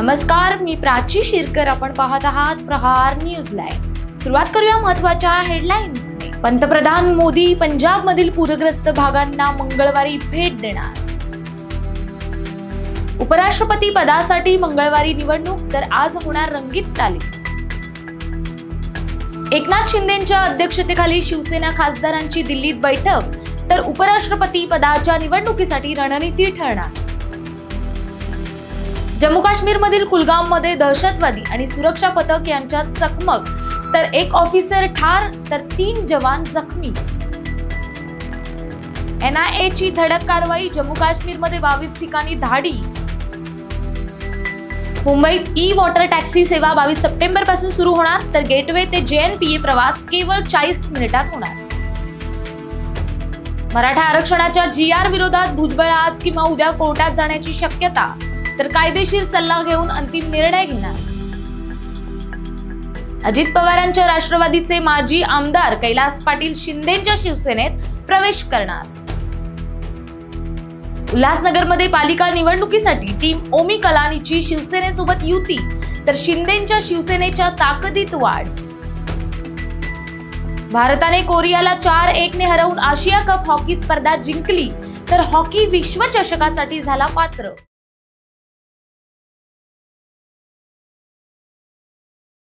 नमस्कार मी प्राची शिरकर. आपण पाहत आहात प्रहार न्यूज लाईव्ह. सुरुवात करूया महत्त्वाच्या हेडलाईन्स पंतप्रधान मोदी पंजाब मधील पूरग्रस्त भागांना मंगळवारी भेट देणार. उपराष्ट्रपती पदासाठी मंगळवारी निवडणूक तर आज होणार रंगीत तालीम एकनाथ शिंदेच्या अध्यक्षतेखाली शिवसेना खासदारांची दिल्लीत बैठक तर उपराष्ट्रपती पदाच्या निवडणुकीसाठी रणनीती ठरणार. जम्मू काश्मीरमधील कुलगाममध्ये दहशतवादी आणि सुरक्षा पथक यांच्यात चकमक. तर एक ऑफिसर ठार तर तीन जवान जखमी. एनआयए ची धडक कारवाई जम्मू काश्मीरमध्ये बावीस ठिकाणी धाडी. मुंबईत ई वॉटर टॅक्सी सेवा बावीस सप्टेंबरपासून सुरू होणार तर गेटवे ते जेएनपीए प्रवास केवळ चाळीस मिनिटात होणार. मराठा आरक्षणाच्या जी आर विरोधात भुजबळ आज किंवा उद्या कोर्टात जाण्याची शक्यता. तर कायदेशीर सल्ला घेऊन अंतिम निर्णय घेणार. अजित पवारांच्या राष्ट्रवादीचे माजी आमदार कैलास पाटील शिंदेच्या शिवसेनेत प्रवेश करणार. उल्हासनगरमध्ये पालिका निवडणुकीसाठी टीम ओमी कलानीची शिवसेनेसोबत युती तर शिंदेच्या शिवसेनेच्या ताकदीत वाढ. भारताने कोरियाला चार एक ने हरवून आशिया कप हॉकी स्पर्धा जिंकली तर हॉकी विश्वचषकासाठी झाला पात्र.